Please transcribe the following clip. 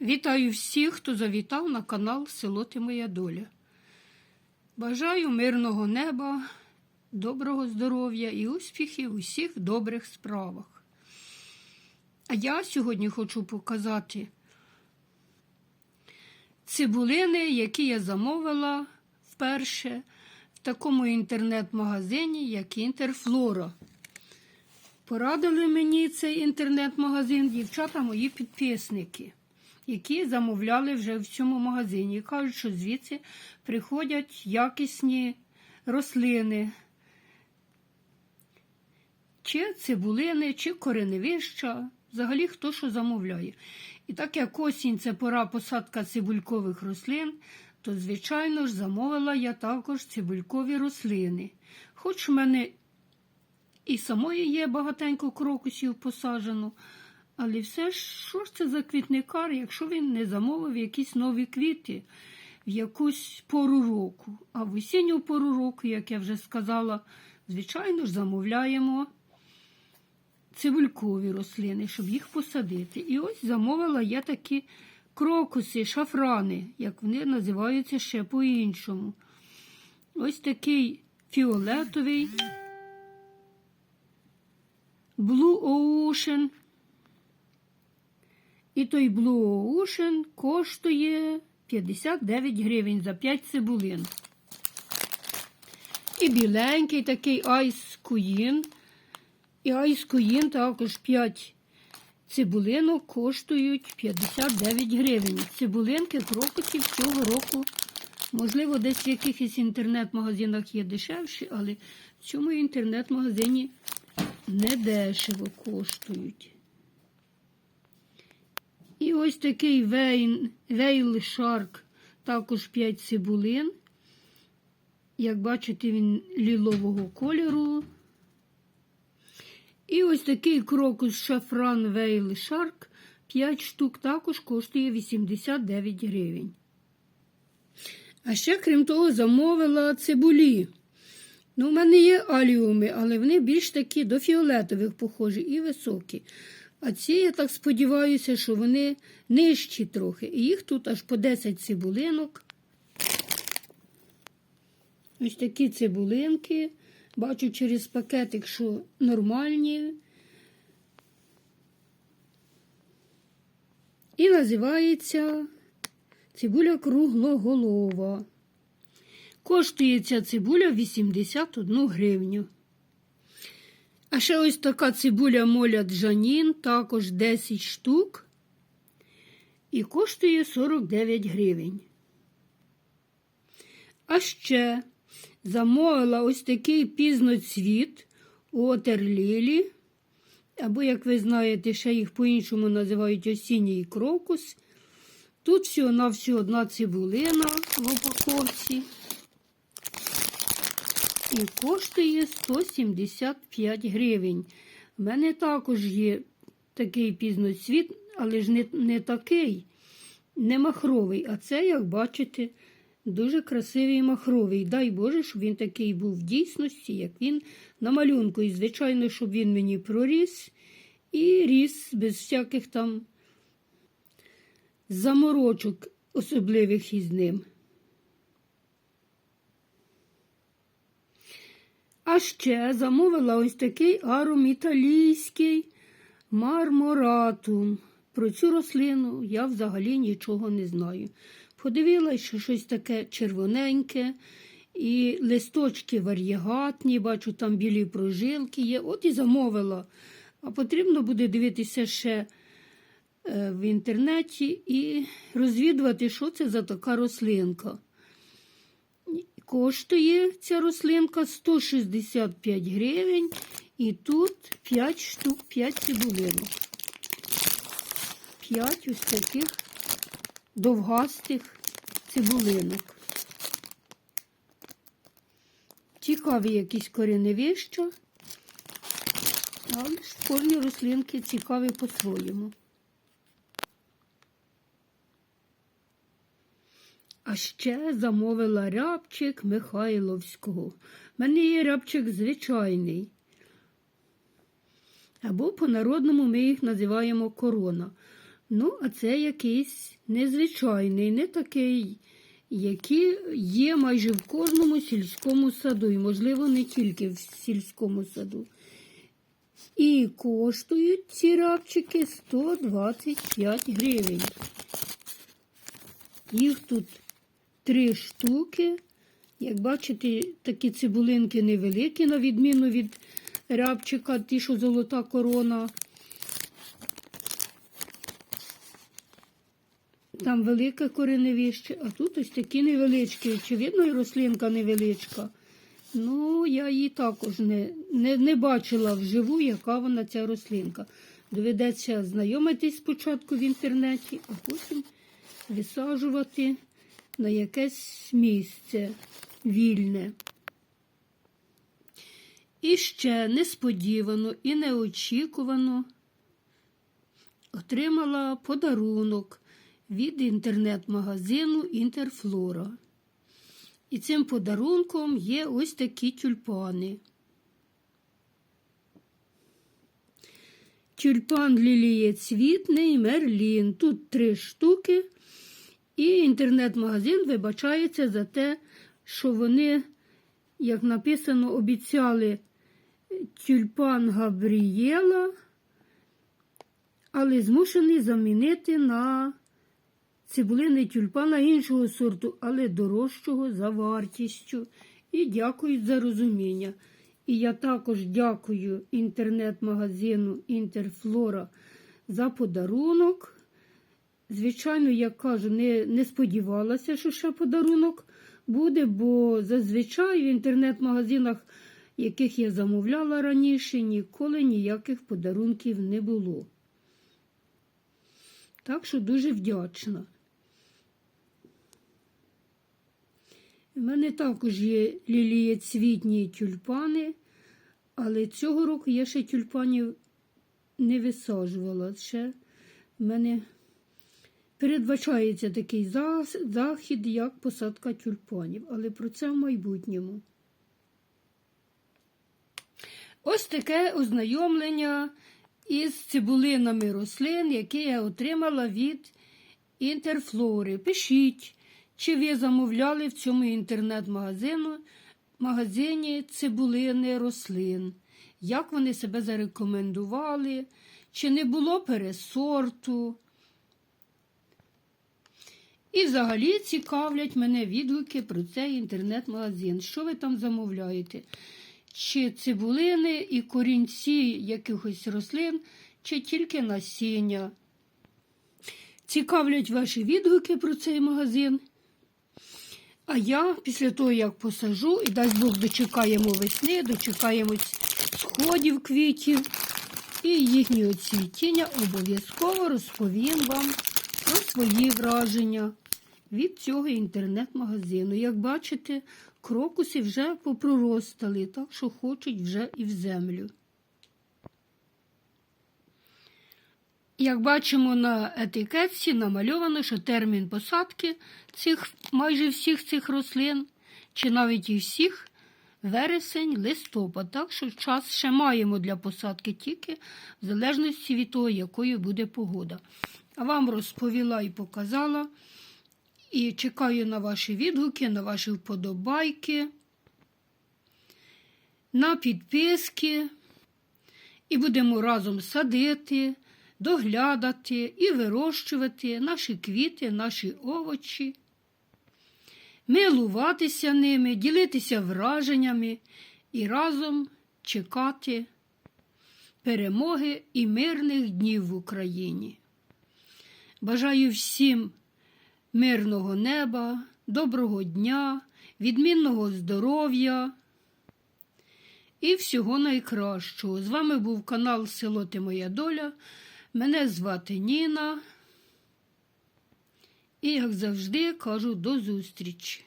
Вітаю всіх, хто завітав на канал Село Ти Моя Доля. Бажаю мирного неба, доброго здоров'я і успіхів у всіх добрих справах. А я сьогодні хочу показати цибулини, які я замовила вперше в такому інтернет-магазині, як Інтерфлора. Порадили мені цей інтернет-магазин дівчата мої підписники, які замовляли вже в цьому магазині. І кажуть, що звідси приходять якісні рослини, чи цибулини, чи кореневища, взагалі хто що замовляє. І так як осінь це пора посадка цибулькових рослин, то, звичайно ж, замовила я також цибулькові рослини. Хоч в мене і самої є багатенько крокусів посаджено. Але все ж, що ж це за квітникар, якщо він не замовив якісь нові квіти в якусь пору року. А в осінню пору року, як я вже сказала, звичайно ж замовляємо цибулькові рослини, щоб їх посадити. І ось замовила я такі крокуси, шафрани, як вони називаються ще по-іншому. Ось такий фіолетовий. Blue Ocean. І той Blue Ocean коштує 59 гривень за 5 цибулин. І біленький такий Ice Queen. І Ice Queen також 5 цибулинок коштують 59 гривень. Цибулинки крокусів цього року. Можливо, десь в якихось інтернет-магазинах є дешевші, але в цьому інтернет-магазині недешево коштують. І ось такий вейн, вейл шарк, також 5 цибулин. Як бачите, він лілового кольору. І ось такий крокус шафран вейл шарк 5 штук також коштує 89 гривень. А ще, крім того, замовила цибулі. Ну, У мене є аліуми, але вони більш такі до фіолетових похожі і високі. А ці, я так сподіваюся, що вони нижчі трохи. І їх тут аж по 10 цибулинок. Ось такі цибулинки. Бачу через пакетик, що нормальні. І називається цибуля круглоголова. Коштує ця цибуля 81 гривню. А ще ось така цибуля моля Джанін, також 10 штук. І коштує 49 гривень. А ще замовила ось такий пізноцвіт Отерлілі. Або, як ви знаєте, ще їх по-іншому називають осінній крокус. Тут всього на всього одна цибулина в упаковці. І коштує 175 гривень. У мене також є такий пізноцвіт, але ж не, не такий, не махровий. А це, як бачите, дуже красивий махровий. Дай Боже, щоб він такий був в дійсності, як він на малюнку. І, звичайно, щоб він мені проріс і ріс без всяких там заморочок особливих із ним. А ще замовила ось такий аром італійський марморатум. Про цю рослину я взагалі нічого не знаю. Подивилася, що щось таке червоненьке, і листочки вар'єгатні, бачу, там білі прожилки є. От і замовила. А потрібно буде дивитися ще е, в інтернеті і розвідувати, що це за така рослинка. Коштує ця рослинка 165 гривень. І тут 5 штук, 5 цибулинок. 5 ось таких довгастих цибулинок. Цікаві якісь кореневища, але ж кожні рослинки цікаві по-своєму. А ще замовила рябчик Михайловського. Мене є рябчик звичайний. Або по-народному ми їх називаємо корона. Ну, а це якийсь незвичайний, не такий, який є майже в кожному сільському саду, і, можливо, не тільки в сільському саду. І коштують ці рабчики 125 гривень. Їх тут три штуки. Як бачите, такі цибулинки невеликі, на відміну від рябчика, ті, що золота корона. Там велике кореневище, а тут ось такі невеличкі. Очевидно, і рослинка невеличка. Ну, я її також не, не, не бачила вживу, яка вона ця рослинка. Доведеться знайомитись спочатку в інтернеті, а потім висаджувати на якесь місце вільне. І ще несподівано і неочікувано отримала подарунок від інтернет-магазину Інтерфлора. І цим подарунком є ось такі тюльпани. Тюльпан лілієцвітний Мерлін. Тут три штуки. Інтернет-магазин вибачається за те, що вони, як написано, обіцяли тюльпан Габрієла, але змушений замінити на цибулини тюльпана іншого сорту, але дорожчого за вартістю. І дякують за розуміння. І я також дякую інтернет-магазину Інтерфлора за подарунок. Звичайно, я кажу, не, не сподівалася, що ще подарунок буде, бо зазвичай в інтернет-магазинах, яких я замовляла раніше, ніколи ніяких подарунків не було. Так що дуже вдячна. У мене також є лілієцвітні тюльпани, але цього року я ще тюльпанів не висаджувала. Ще в мене передбачається такий захід, як посадка тюльпанів, але про це в майбутньому. Ось таке ознайомлення із цибулинами рослин, які я отримала від інтерфлори. Пишіть, чи ви замовляли в цьому інтернет-магазину магазині цибулини рослин, як вони себе зарекомендували, чи не було пересорту. І взагалі цікавлять мене відгуки про цей інтернет-магазин. Що ви там замовляєте? Чи цибулини і корінці якихось рослин, чи тільки насіння. Цікавлять ваші відгуки про цей магазин. А я після того, як посажу, і дасть Бог дочекаємо весни, дочекаємось сходів квітів і їхнього цвітіння, обов'язково розповім вам про свої враження від цього інтернет-магазину. Як бачите, крокуси вже попроростали, так що хочуть вже і в землю. Як бачимо на етикетці, намальовано, що термін посадки цих майже всіх цих рослин, чи навіть і всіх, вересень, листопад. Так що час ще маємо для посадки тільки в залежності від того, якою буде погода. А вам розповіла і показала. І чекаю на ваші відгуки, на ваші вподобайки, на підписки. І будемо разом садити, доглядати і вирощувати наші квіти, наші овочі, милуватися ними, ділитися враженнями і разом чекати перемоги і мирних днів в Україні. Бажаю всім мирного неба, доброго дня, відмінного здоров'я і всього найкращого. З вами був канал Село Ти Моя Доля. Мене звати Ніна. І, як завжди, кажу до зустрічі.